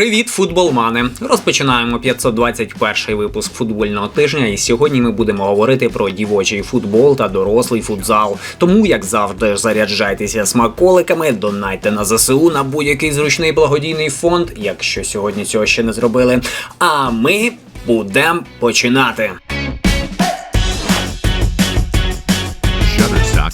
Привіт, футболмани! Розпочинаємо 521 випуск футбольного тижня, і сьогодні ми будемо говорити про дівочий футбол та дорослий футзал. Тому, як завжди, заряджайтеся смаколиками, донайте на ЗСУ на будь-який зручний благодійний фонд, якщо сьогодні цього ще не зробили. А ми будемо починати.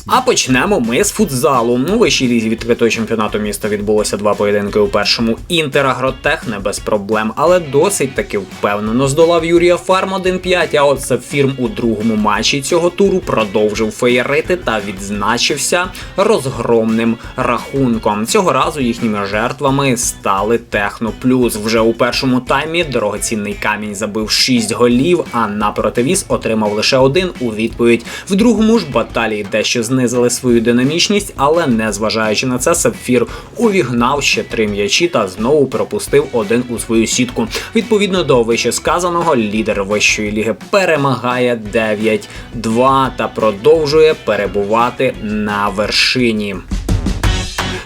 А почнемо ми з футзалу. У вищій лізі відкритого чемпіонату міста відбулося два поєдинки у першому. Інтер Агротех не без проблем, але досить таки впевнено здолав Юрія Фарм 1-5, А от Сапфірм у другому матчі цього туру продовжив феєрити та відзначився розгромним рахунком. Цього разу їхніми жертвами стали Техно Плюс. Вже у першому таймі дорогоцінний камінь забив 6 голів, а на противіз отримав лише один у відповідь. В другому ж баталії дещо знизили свою динамічність, але незважаючи на це, Сапфір увігнав ще три м'ячі та знову пропустив один у свою сітку. Відповідно до вище сказаного, лідер вищої ліги перемагає 9-2 та продовжує перебувати на вершині.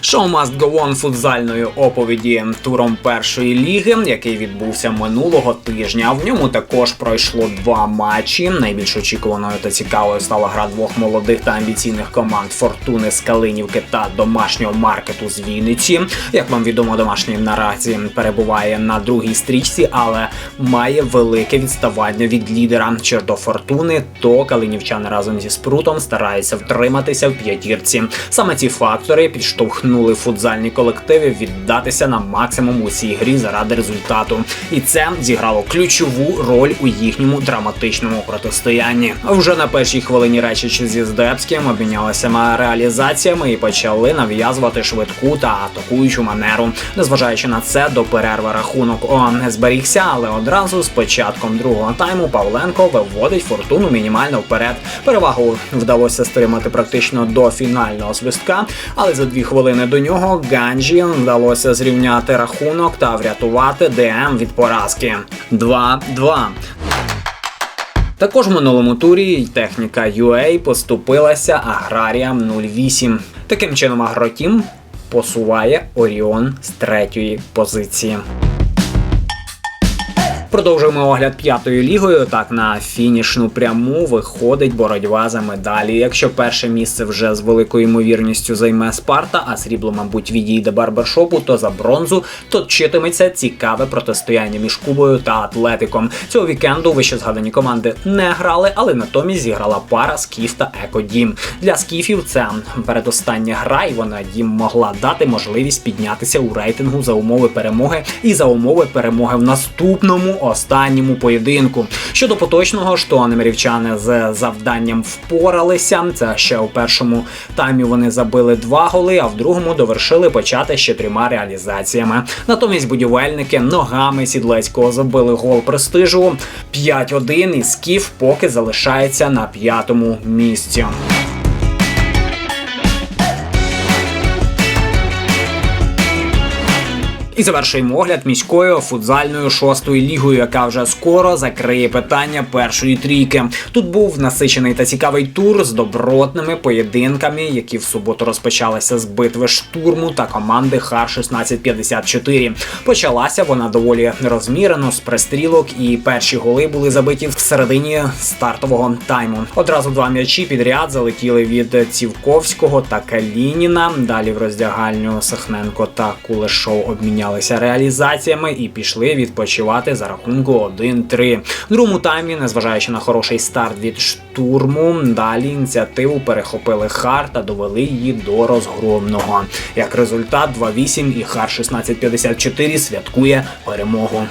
Шоу Must Go футзальної оповіді туром першої ліги, який відбувся минулого тижня. В ньому також пройшло два матчі. Найбільш очікуваною та цікавою стала гра двох молодих та амбіційних команд Фортуни з Калинівки та домашнього маркету з Вінниці. Як вам відомо, домашній наразі перебуває на другій стрічці, але має велике відставання від лідера. Що до фортуни, то калинівчани разом зі спрутом стараються втриматися в п'ятірці. Саме ці фактори підштовхнули футзальні колективи віддатися на максимум у цій грі заради результату, і це зіграло ключову роль у їхньому драматичному протистоянні. Вже на першій хвилині речі зі Здебським обмінялися реалізаціями і почали нав'язувати швидку та атакуючу манеру. Незважаючи на це, до перерви рахунок ОАН не зберігся, але одразу з початком другого тайму Павленко виводить фортуну мінімально вперед. Перевагу вдалося стримати практично до фінального свистка, але за дві хвилини до нього Ганджі вдалося зрівняти рахунок та врятувати ДМ від поразки. 2-2. Також в минулому турі техніка UA поступилася Аграріям 08. Таким чином, Агротім посуває Оріон з третьої позиції. Продовжуємо огляд п'ятою лігою. Так на фінішну пряму виходить боротьба за медалі. Якщо перше місце вже з великою ймовірністю займе Спарта, а срібло, мабуть, відійде барбершопу, то за бронзу точитиметься цікаве протистояння між Кубою та Атлетиком. Цього вікенду вище згадані команди не грали, але натомість зіграла пара Скіф та Екодім. Для скіфів це передостання гра, і вона їм могла дати можливість піднятися у рейтингу за умови перемоги і за умови перемоги в наступному останньому поєдинку. Щодо поточного, то немирівчани з завданням впоралися. Це ще у першому таймі вони забили два голи, а в другому довершили почати ще трьома реалізаціями. Натомість будівельники ногами сідлецького забили гол престижу 5-1 і скіф поки залишається на п'ятому місці. І завершуємо огляд міською футзальною шостою лігою, яка вже скоро закриє питання першої трійки. Тут був насичений та цікавий тур з добротними поєдинками, які в суботу розпочалися з битви штурму та команди Хар 1654. Почалася вона доволі розмірено з пристрілок, і перші голи були забиті в середині стартового тайму. Одразу два м'ячі підряд залетіли від Цівковського та Калініна. Далі в роздягальню Сахненко та Кулешов обмінялися реалізаціями і пішли відпочивати за рахунку 1-3. В другому таймі, незважаючи на хороший старт від штурму, далі ініціативу перехопили Хар та довели її до розгромного. Як результат, 2-8 і Хар 1654 святкує перемогу.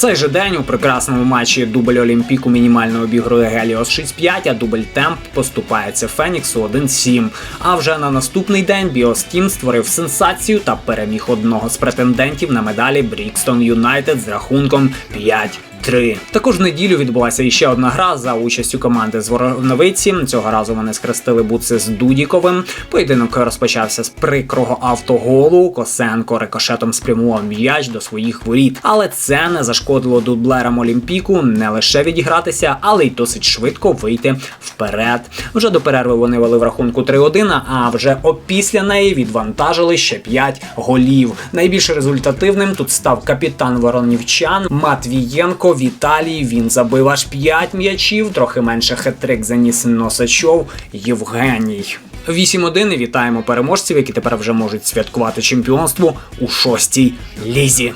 Цей же день у прекрасному матчі дубль Олімпіку мінімально обігрує Геліос 6-5, а дубль Темп поступається Феніксу 1-7. А вже на наступний день Біостім створив сенсацію та переміг одного з претендентів на медалі Брікстон Юнайтед з рахунком 5 3. Також в неділю відбулася іще одна гра за участю команди з Воровновиці. Цього разу вони скрестили буци з Дудіковим. Поєдинок розпочався з прикрого автоголу. Косенко рикошетом спрямував м'яч до своїх воріт, але це не зашкодило дублерам Олімпіку не лише відігратися, але й досить швидко вийти вперед. Вже до перерви вони вели в рахунку 3-1, а вже опісля неї відвантажили ще 5 голів. Найбільш результативним тут став капітан воронівчан Матвієнко Віталій. Він забив аж 5 м'ячів, трохи менше хет-трик заніс Носачов Євгеній. 8-1 і вітаємо переможців, які тепер вже можуть святкувати чемпіонство у шостій лізі.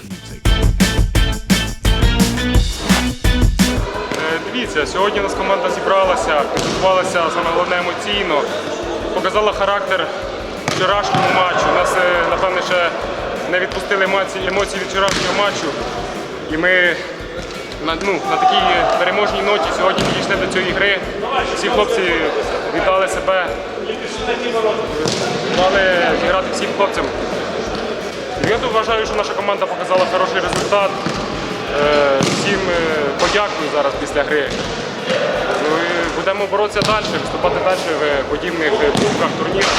Е, Дивіться, сьогодні нас команда зібралася, підготувалася саме головне емоційно, показала характер вчорашнього матчу. Нас, е, напевне, ще не відпустили емоції від вчорашнього матчу. І ми на, ну, на такій переможній ноті сьогодні підійшли до цієї гри. Всі хлопці віддали себе, дали зіграти всім хлопцям. Я тут вважаю, що наша команда показала хороший результат. Е, Всім е, подякую зараз після гри. І будемо боротися далі, виступати далі в подібних е, кубках, турнірах.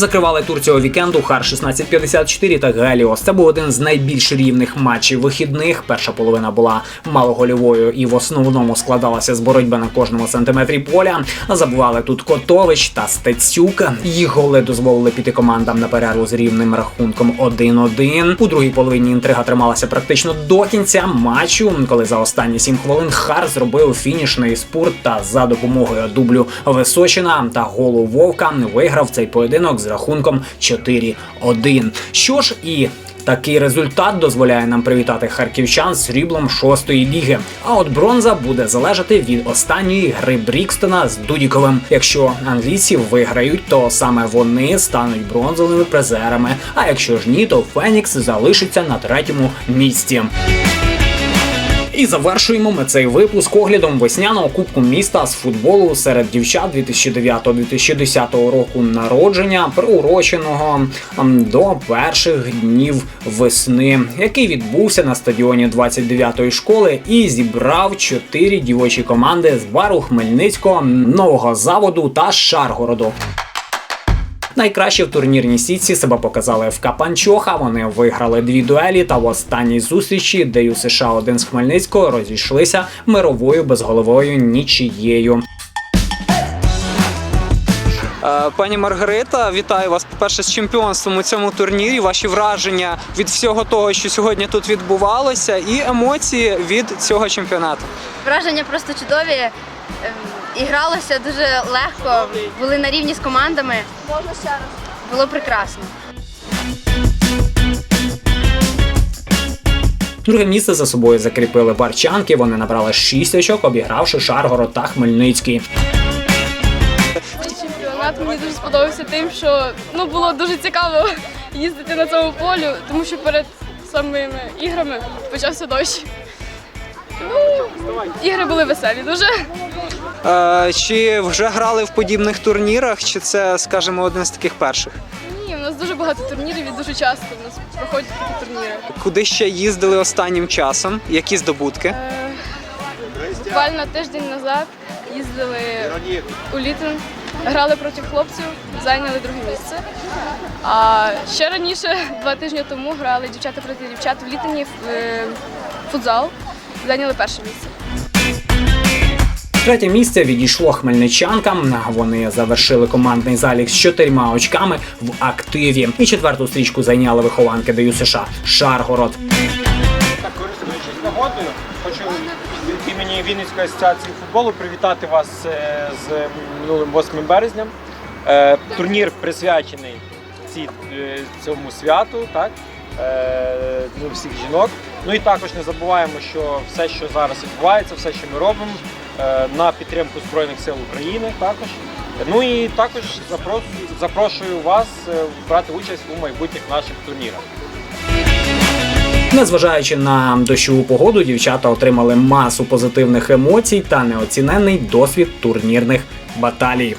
Закривали тур цього вікенду Хар 1654 та Геліос. Це був один з найбільш рівних матчів вихідних. Перша половина була малогольовою і в основному складалася з боротьби на кожному сантиметрі поля. Забували тут Котович та Стецюк. Їх голи дозволили піти командам на перерву з рівним рахунком 1-1. У другій половині інтрига трималася практично до кінця матчу, коли за останні 7 хвилин Хар зробив фінішний спурт та за допомогою дублю Височина та голу Вовка виграв цей поєдинок з рахунком 4-1. Що ж і Такий результат дозволяє нам привітати харківчан з сріблом шостої ліги. А от бронза буде залежати від останньої гри Брікстона з Дудіковим. Якщо англійці виграють, то саме вони стануть бронзовими призерами. А якщо ж ні, то Фенікс залишиться на третьому місці. І завершуємо ми цей випуск оглядом весняного кубку міста з футболу серед дівчат 2009-2010 року народження, приуроченого до перших днів весни, який відбувся на стадіоні 29-ї школи і зібрав чотири дівочі команди з бару Хмельницького, нового заводу та Шаргороду. Найкраще в турнірній сітці себе показали ФК Панчоха. Вони виграли дві дуелі та в останній зустрічі, де ю США 1 з Хмельницького розійшлися мировою безголовою нічією. Е, Пані Маргарита, вітаю вас, по-перше, з чемпіонством у цьому турнірі. Ваші враження від всього того, що сьогодні тут відбувалося, і емоції від цього чемпіонату. Враження просто чудові. І гралося дуже легко, були на рівні з командами. Можна ще раз. Було прекрасно. Друге місце за собою закріпили барчанки. Вони набрали 6 очок, обігравши Шаргород та Хмельницький. Чемпіонат мені дуже сподобався тим, що ну було дуже цікаво їздити на цьому полю, тому що перед самими іграми почався дощ. Ну, ігри були веселі дуже. Е, Чи вже грали в подібних турнірах, чи це, скажімо, один з таких перших? Ні, у нас дуже багато турнірів і дуже часто у нас проходять такі турніри. Куди ще їздили останнім часом? Які здобутки? Е, Буквально тиждень назад їздили у Літин, грали проти хлопців, зайняли друге місце. А ще раніше, два тижні тому, грали дівчата проти дівчат в Літині в е, футзал, зайняли перше місце. Третє місце відійшло хмельничанкам. Вони завершили командний залік з чотирма очками в активі. І четверту стрічку зайняли вихованки ДЮ США Шаргород. Так, користуючись нагодою, хочу від імені Вінницької асоціації футболу привітати вас е, з минулим 8 березня. Е, Турнір присвячений ці, е, цьому святу, так? ну, всіх жінок. Ну і також не забуваємо, що все, що зараз відбувається, все, що ми робимо, на підтримку Збройних сил України також. Ну і також запрошую, запрошую вас е, брати участь у майбутніх наших турнірах. Незважаючи на дощову погоду, дівчата отримали масу позитивних емоцій та неоціненний досвід турнірних баталій.